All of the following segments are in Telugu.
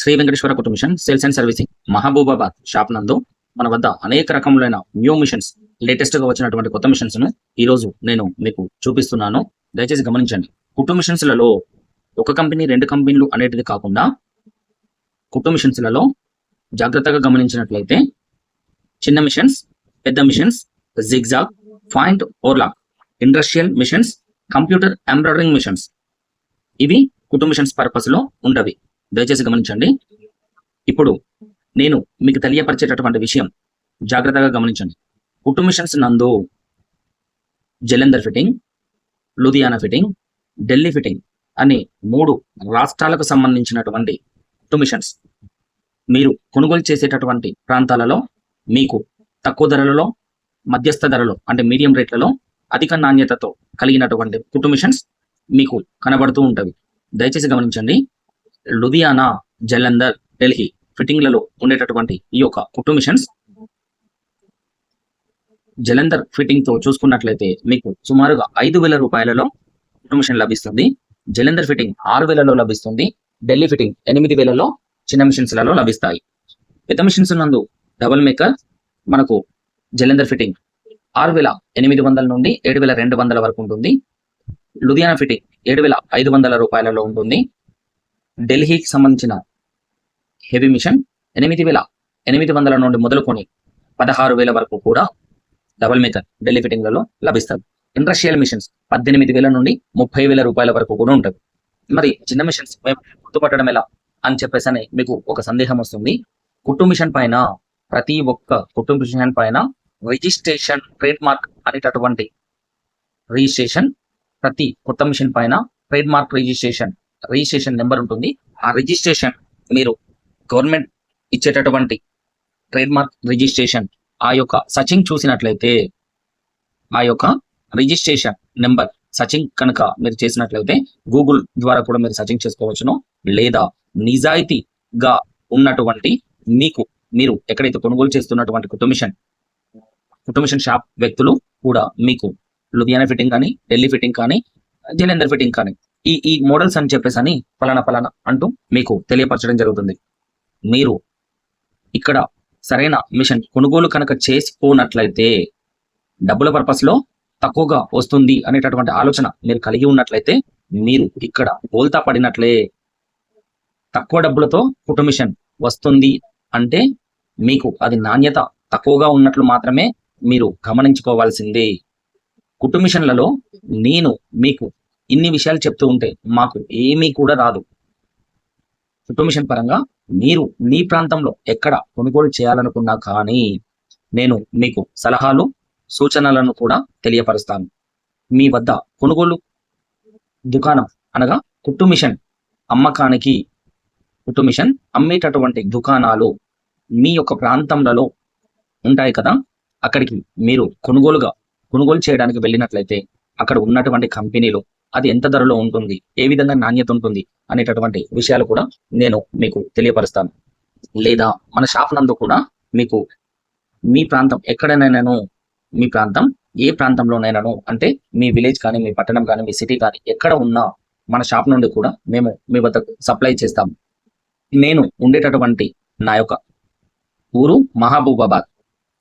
Sri Venkateswara Kutumba machine sales and servicing Mahabubabad shop నందు మన వద్ద అనేక రకములైన న్యూ మిషన్స్ లేటెస్ట్గా వచ్చినటువంటి కొత్త మిషన్స్ను ఈ రోజు నేను మీకు చూపిస్తున్నాను. దయచేసి గమనించండి. కుటుంబ మిషన్స్లలో ఒక కంపెనీ రెండు కంపెనీలు అనేటిది కాకుండా కుటుంబ మిషన్స్లలో జాగ్రత్తగా గమనించినట్లయితే చిన్న మిషన్స్ పెద్ద machines zigzag point overlock industrial machines computer embroidering machines. ఇవి కుటుంబ మిషన్స్ పర్పస్లో ఉండవి. దయచేసి గమనించండి. ఇప్పుడు నేను మీకు తెలియపరిచేటటువంటి విషయం జాగ్రత్తగా గమనించండి. కుటుంబ మిషన్స్ నందు Jalandhar fitting Ludhiana fitting Delhi fitting అనే మూడు రాష్ట్రాలకు సంబంధించినటువంటి కుటుంబ మిషన్స్ మీరు కొనుగోలు చేసేటటువంటి ప్రాంతాలలో మీకు తక్కువ ధరలలో మధ్యస్థ ధరలో అంటే మీడియం రేట్లలో అధిక నాణ్యతతో కలిగినటువంటి కుటుంబ మిషన్స్ మీకు కనబడుతూ ఉంటవి దయచేసి గమనించండి. లుధియానా జలంధర్ ఢిల్లీ ఫిట్టింగ్లలో ఉండేటటువంటి ఈ యొక్క కుట్టు మిషన్స్. జలంధర్ ఫిట్టింగ్తో చూసుకున్నట్లయితే మీకు సుమారుగా ఐదు వేల రూపాయలలో కుట్టు మిషన్ లభిస్తుంది. జలంధర్ ఫిట్టింగ్ ఆరు వేలలో లభిస్తుంది. ఢిల్లీ ఫిట్టింగ్ ఎనిమిది వేలలో చిన్న మిషన్స్లలో లభిస్తాయి. పెద్ద మిషన్స్ నందు డబల్ మేకర్ మనకు జలంధర్ ఫిట్టింగ్ ఆరు వేల ఎనిమిది వందల నుండి ఏడు వేల రెండు వందల వరకు ఉంటుంది. లుధియానా ఫిట్టింగ్ ఏడు వేల ఐదు వందల రూపాయలలో ఉంటుంది. ఢిల్లీకి సంబంధించిన హెవీ మిషన్ ఎనిమిది వేల ఎనిమిది వందల నుండి మొదలుకొని పదహారు వేల వరకు కూడా డబల్ మీటర్ ఢిల్లీ ఫిట్టింగ్లలో లభిస్తుంది ఇండస్ట్రియల్ మిషన్స్ పద్దెనిమిది వేల నుండి ముప్పై వేల రూపాయల వరకు కూడా ఉంటుంది మరి చిన్న మిషన్స్ మేము గుర్తుపట్టడం ఎలా అని చెప్పేసి అని మీకు ఒక సందేహం వస్తుంది. కుట్టు మిషన్ పైన ప్రతి ఒక్క కుట్టు మిషన్ పైన రిజిస్ట్రేషన్ ట్రేడ్ మార్క్ అనేటటువంటి రిజిస్ట్రేషన్ ప్రతి కొత్త మిషన్ పైన trade mark registration registration number ఉంటుంది. ఆ రిజిస్ట్రేషన్ మీరు గవర్నమెంట్ ఇచ్చేటటువంటి ట్రేడ్ మార్క్ రిజిస్ట్రేషన్ ఆ యొక్క సచింగ్ చూసినట్లయితే ఆ యొక్క రిజిస్ట్రేషన్ నెంబర్ సచింగ్ కనుక మీరు చేసినట్లయితే గూగుల్ ద్వారా కూడా మీరు సచింగ్ చేసుకోవచ్చును. లేదా నిజాయితీగా ఉన్నటువంటి మీకు మీరు ఎక్కడైతే కొనుగోలు చేస్తున్నటువంటి కుటుంబిషన్ కుటుంబిషన్ షాప్ వ్యక్తులు కూడా మీకు లుధియానా ఫిట్టింగ్ కానీ ఢిల్లీ ఫిట్టింగ్ కానీ జలంధర్ ఫిట్టింగ్ కానీ ఈ ఈ మోడల్స్ అని చెప్పేసి అని ఫలానా ఫలానా అంటూ మీకు తెలియపరచడం జరుగుతుంది. మీరు ఇక్కడ సరైన మిషన్ కొనుగోలు కనుక చేసుకోనట్లయితే డబ్బుల పర్పస్లో తక్కువగా వస్తుంది అనేటటువంటి ఆలోచన మీరు కలిగి ఉన్నట్లయితే మీరు ఇక్కడ బోల్తా పడినట్లే తక్కువ డబ్బులతో కుటుంబ మిషన్ వస్తుంది అంటే మీకు అది నాణ్యత తక్కువగా ఉన్నట్లు మాత్రమే మీరు గమనించుకోవాల్సిందే. కుటుంబ మిషన్లలో నేను మీకు ఇన్ని విషయాలు చెప్తూ ఉంటే మాకు ఏమీ కూడా రాదు. కుటుంబ పరంగా మీరు మీ ప్రాంతంలో ఎక్కడ కొనుగోలు చేయాలనుకున్నా కానీ నేను మీకు సలహాలు సూచనలను కూడా తెలియపరుస్తాను. మీ వద్ద కొనుగోలు దుకాణం అనగా కుట్టు మిషన్ అమ్మకానికి కుట్టు మిషన్ అమ్మేటటువంటి దుకాణాలు మీ యొక్క ప్రాంతంలో ఉంటాయి కదా. అక్కడికి మీరు కొనుగోలుగా కొనుగోలు చేయడానికి వెళ్ళినట్లయితే అక్కడ ఉన్నటువంటి కంపెనీలు అది ఎంత ధరలో ఉంటుంది ఏ విధంగా నాణ్యత ఉంటుంది అనేటటువంటి విషయాలు కూడా నేను మీకు తెలియపరుస్తాను. లేదా మన షాప్ నందు కూడా మీకు మీ ప్రాంతం ఎక్కడనైనాను మీ ప్రాంతం ఏ ప్రాంతంలోనైనాను అంటే మీ విలేజ్ కానీ మీ పట్టణం కానీ మీ సిటీ కానీ ఎక్కడ ఉన్నా మన షాప్ నుండి కూడా మేము మీ వద్దకు సప్లై చేస్తాము. నేను ఉండేటటువంటి నా యొక్క ఊరు మహబూబాబాద్.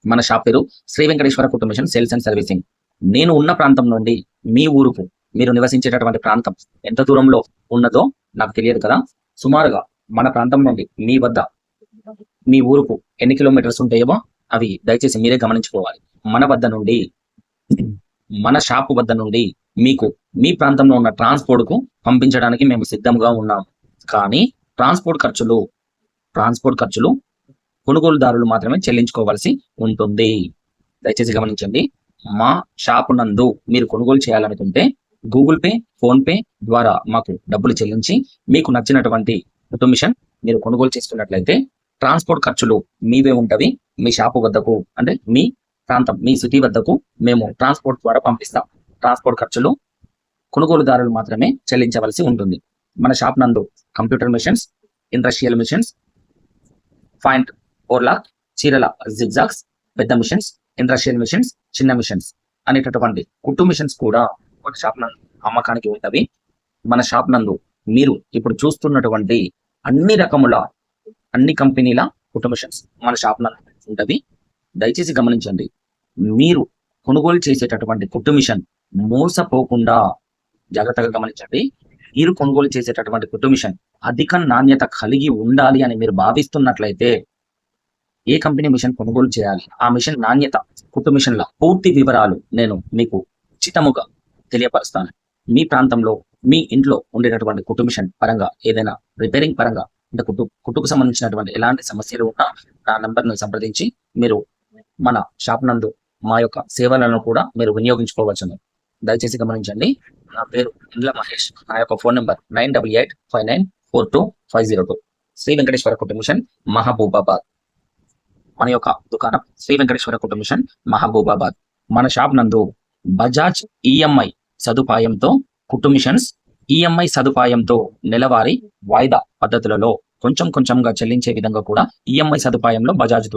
మన షాప్ పేరు శ్రీ వెంకటేశ్వర కుటుంబ మిషన్ సేల్స్ అండ్ సర్వీసింగ్. నేను ఉన్న ప్రాంతం నుండి మీ ఊరుకు మీరు నివసించేటటువంటి ప్రాంతం ఎంత దూరంలో ఉన్నదో నాకు తెలియదు కదా. సుమారుగా మన ప్రాంతం నుండి మీ వద్ద మీ ఊరుకు ఎన్ని కిలోమీటర్స్ ఉంటాయేమో అవి దయచేసి మీరే గమనించుకోవాలి. మన వద్ద నుండి మన షాపు వద్ద నుండి మీకు మీ ప్రాంతంలో ఉన్న ట్రాన్స్పోర్ట్కు పంపించడానికి మేము సిద్ధంగా ఉన్నాం. కానీ ట్రాన్స్పోర్ట్ ఖర్చులు ట్రాన్స్పోర్ట్ ఖర్చులు కొనుగోలుదారులు మాత్రమే చెల్లించుకోవాల్సి ఉంటుంది. దయచేసి గమనించండి. మా షాపు నందు మీరు కొనుగోలు చేయాలనుకుంటే గూగుల్ పే ఫోన్ పే ద్వారా మాకు డబ్బులు చెల్లించి మీకు నచ్చినటువంటి మిషన్ మీరు కొనుగోలు చేస్తున్నట్లయితే ట్రాన్స్పోర్ట్ ఖర్చులు మీవే ఉంటవి మీ షాపు వద్దకు అంటే మీ ప్రాంతం మీ సిటీ వద్దకు మేము ట్రాన్స్పోర్ట్ ద్వారా పంపిస్తాం. ట్రాన్స్పోర్ట్ ఖర్చులు కొనుగోలుదారులు మాత్రమే చెల్లించవలసి ఉంటుంది. మన షాప్ నందు computer machines industrial machines point overlock చీరల జిగ్జాగ్స్ పెద్ద మిషన్స్ ఇండస్ట్రియల్ మిషన్స్ చిన్న మిషన్స్ అనేటటువంటి కుట్టు మిషన్స్ కూడా ఒక షాప్ నందు అమ్మకానికి ఉంటవి. మన షాప్ నందు మీరు ఇప్పుడు చూస్తున్నటువంటి అన్ని రకముల అన్ని కంపెనీల ఆటోమేషన్స్ మన షాప్ నందు ఉంటది దయచేసి గమనించండి. మీరు కొనుగోలు చేసేటటువంటి కుట్టు మిషన్ మోసపోకుండా జాగ్రత్తగా గమనించండి. మీరు కొనుగోలు చేసేటటువంటి కుట్టు మిషన్ అధిక నాణ్యత కలిగి ఉండాలి అని మీరు భావిస్తున్నట్లయితే ఏ కంపెనీ మిషన్ కొనుగోలు చేయాలి? ఆ మిషన్ నాణ్యత కుట్టు మిషన్ల పూర్తి వివరాలు నేను మీకు ఉచితముగా తెలియపరుస్తాను. మీ ప్రాంతంలో మీ ఇంట్లో ఉండేటటువంటి కుట్టు పరంగా ఏదైనా రిపేరింగ్ పరంగా అంటే కుట్టు కుట్టుకు సంబంధించినటువంటి ఎలాంటి సమస్యలు ఉన్నా నా నంబర్ను సంప్రదించి మీరు మన షాప్ నందు మా యొక్క సేవలను కూడా మీరు వినియోగించుకోవచ్చును. దయచేసి గమనించండి. నా పేరు ఇండ్ల మహేష్. నా యొక్క phone number nine double eight five nine four two five zero two. Sri Venkateswara కుటుంబిషన్ Mahabubabad. మన యొక్క దుకాణం శ్రీ వెంకటేశ్వర కుటుంబిషన్ మహబూబాబాద్. మన షాప్ నందు బజాజ్ ఈఎంఐ సదుపాయంతో కుట్టు మిషన్స్ ఈఎంఐ సదుపాయంతో నెలవారీ వాయిదా పద్ధతులలో కొంచెం కొంచెంగా చెల్లించే విధంగా కూడా ఈఎంఐ సదుపాయంలో బజాజ్